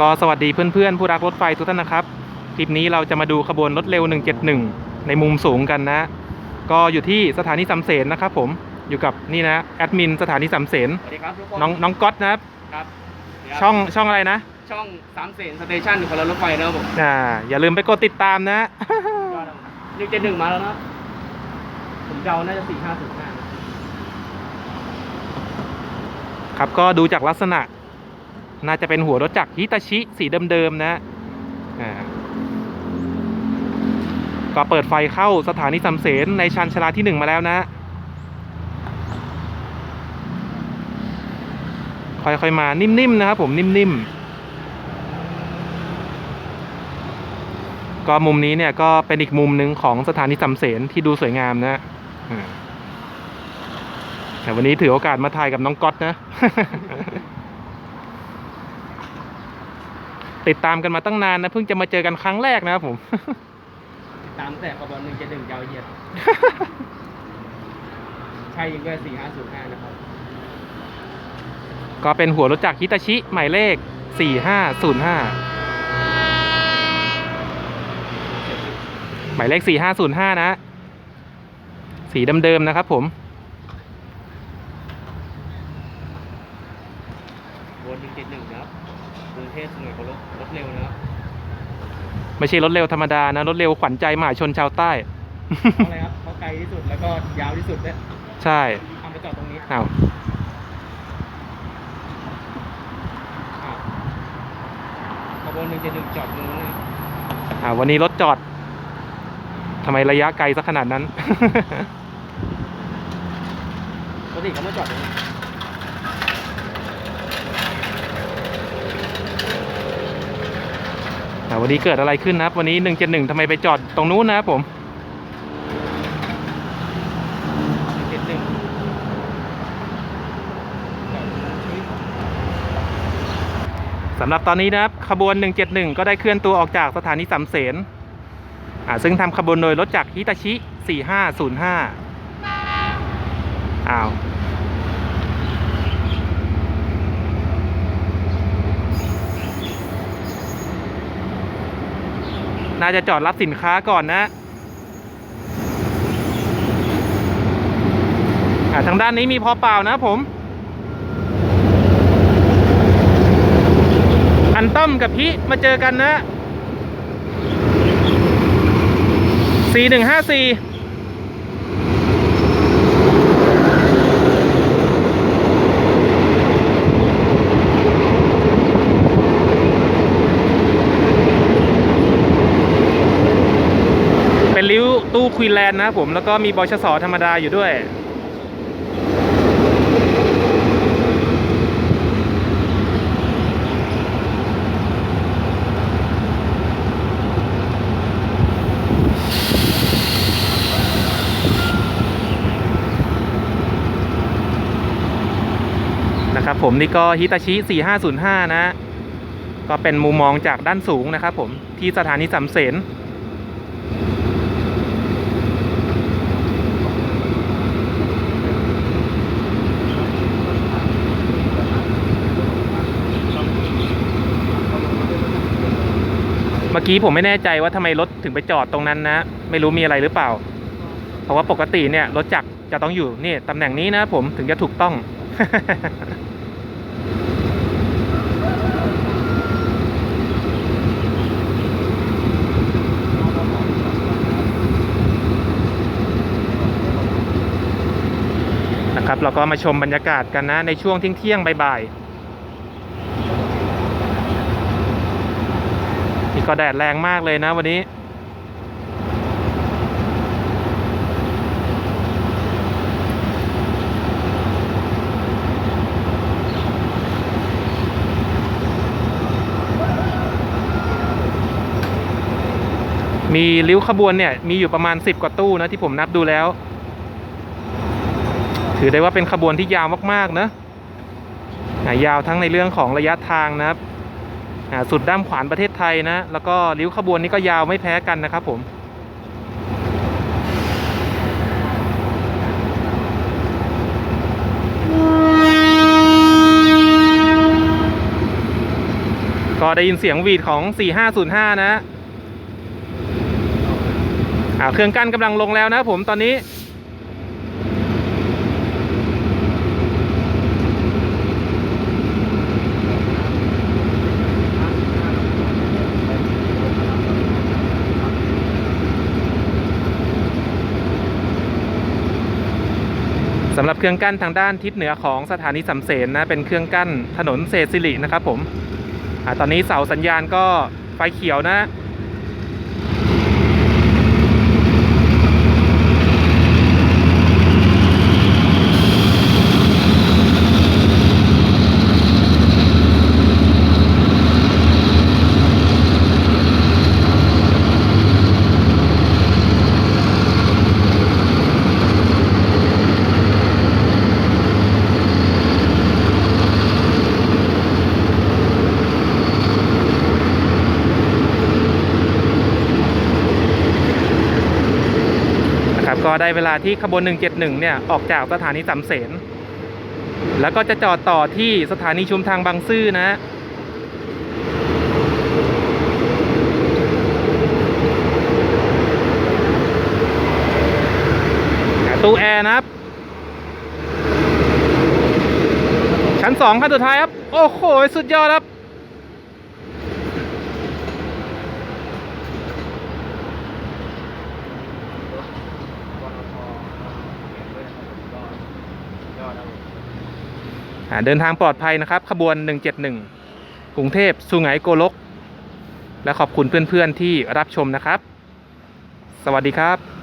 ก็สวัสดีเพื่อนๆ ผู้รักรถไฟทุกท่านนะครับ คลิปนี้เราจะมาดูขบวนรถเร็ว 171 ในมุมสูงกันนะ ก็อยู่ที่สถานีสำเสนนะครับผมอยู่กับนี่นะแอดมินสถานีสำเสนสวัสดีครับทุกคนน้องน้องก๊อตนะครับครับช่องช่องอะไรนะ ช่องสามเสนสเตชันคนละรถไฟนะครับผมอ่าอย่าลืมไปกดติดตามนะหนึ่งเจ็ดหนึ่งมาแล้วนะผมเดาน่าจะสี่ห้าศูนย์ห้าครับก็ดูจากลักษณะ น่าจะเป็นหัวรถจักรฮิตาชิสีเดิมๆนะก็เปิดไฟเข้าสถานีสำเสนในชันชลาที่หนึ่งมาแล้วนะ ค่อยๆมานิ่มๆนะครับผมนิ่มๆ ก็มุมนี้เนี่ยก็เป็นอีกมุมหนึ่งของสถานีสำเสนที่ดูสวยงามนะแต่วันนี้ถือโอกาสมาถ่ายกับน้องก๊อตนะ ติดตามกันมาตั้งนานนะเพิ่งจะมาเจอกันครั้งแรกนะครับผม ติดตามตั้งแต่ขบวนหนึ่งเจ็ดหนึ่งยาวเหยียดใช่ยิงด้วยสี่ห้าศูนย์ห้านะครับ ก็เป็นหัวรถจักรฮิตาชิหมายเลข4505หมายเลข4505นะ สีเดิมๆนะครับผม ขบว นหนึ่งเจ็ดหนึ่งนะครับกรุงเทพหน่วยของรถรถเร็วนะครับไม่ใช่รถเร็วธรรมดานะ รถเร็วขวัญใจมหาชนชาวใต้ เพราะอะไรครับเพราะไกลที่สุดแล้วก็ยาวที่สุดด้วยใช่ทำไปจอดตรงนี้อ้าวอ้าวขบวนหนึ่งเจ็ดหนึ่งจอดตรงนู้นนะอ่าวันนี้รถจอดทำไมระยะไกลสักขนาดนั้น ปกติเขาไม่จอดตรงนี้ อ่า วันนี้เกิดอะไรขึ้นนะครับ วันนี้171ทำไมไปจอดตรงนู้นนะครับผมหนึ่งเจ็ดหนึ่งจอดตรงนี้สำหรับตอนนี้นะครับขบวน 171 ก็ได้เคลื่อนตัวออกจากสถานีสำเสนอ่าซึ่งทำขบวนโดยรถจักรฮิตาชิ 4505 อ้าว น่าจะจอดรับสินค้าก่อนนะทางด้านนี้มีพอเปล่านะผม อันต้อมกับพี่มาเจอกันนะ 4154 ตู้ควีนแลนด์นะครับผมแล้วก็มีบชสธรรมดาอยู่ด้วย นะครับผมนี่ก็ฮิตาชิ 4505 นะ ก็เป็นมุมมองจากด้านสูงนะครับผมที่สถานีสำเสน มื่อกี้ผมไม่แน่ใจว่าทำไมรถถึงไปจอดตรงนั้นนะ ไม่รู้มีอะไรหรือเปล่า เพราะว่าปกติเนี่ยรถจักรจะต้องอยู่นี่ตำแหน่งนี้นะผมถึงจะถูกต้อง นะครับเราก็มาชมบรรยากาศกันนะในช่วงเที่ยงเที่ยงๆบ่ายๆ ก็แดดแรงมากเลยนะวันนี้ มีริ้วขบวนเนี่ย มีอยู่ประมาณ 10 กว่าตู้นะที่ผมนับดูแล้ว ถือได้ว่าเป็นขบวนที่ยาวมากๆนะยาวทั้งในเรื่องของระยะทางนะครับ สุดด้ามขวานประเทศไทยนะ แล้วก็ริ้วขบวนนี้ก็ยาวไม่แพ้กันนะครับผมก็ได้ยินเสียงวีดของ 4505 นะอ่าเครื่องกั้นกำลังลงแล้วนะผมตอนนี้ สำหรับเครื่องกั้นทางด้านทิศเหนือของสถานีสำเสนนะเป็นเครื่องกั้นถนนเศษสิรินะครับผมอตอนนี้เสาสัญญาณก็ไฟเขียวนะ ก็ได้เวลาที่ขบวน 171 เนี่ย ออกจากสถานีสำเสนแล้วก็จะจอดต่อที่สถานีชุมทางบางซื่อนะตู้แอร์นะครับ ชั้นสองขั้นสุดท้ายครับ โอ้โห สุดยอดครับ เดินทางปลอดภัยนะครับ ขบวน 171 กรุงเทพสุไหงโกลก และขอบคุณเพื่อนๆที่รับชมนะครับ สวัสดีครับ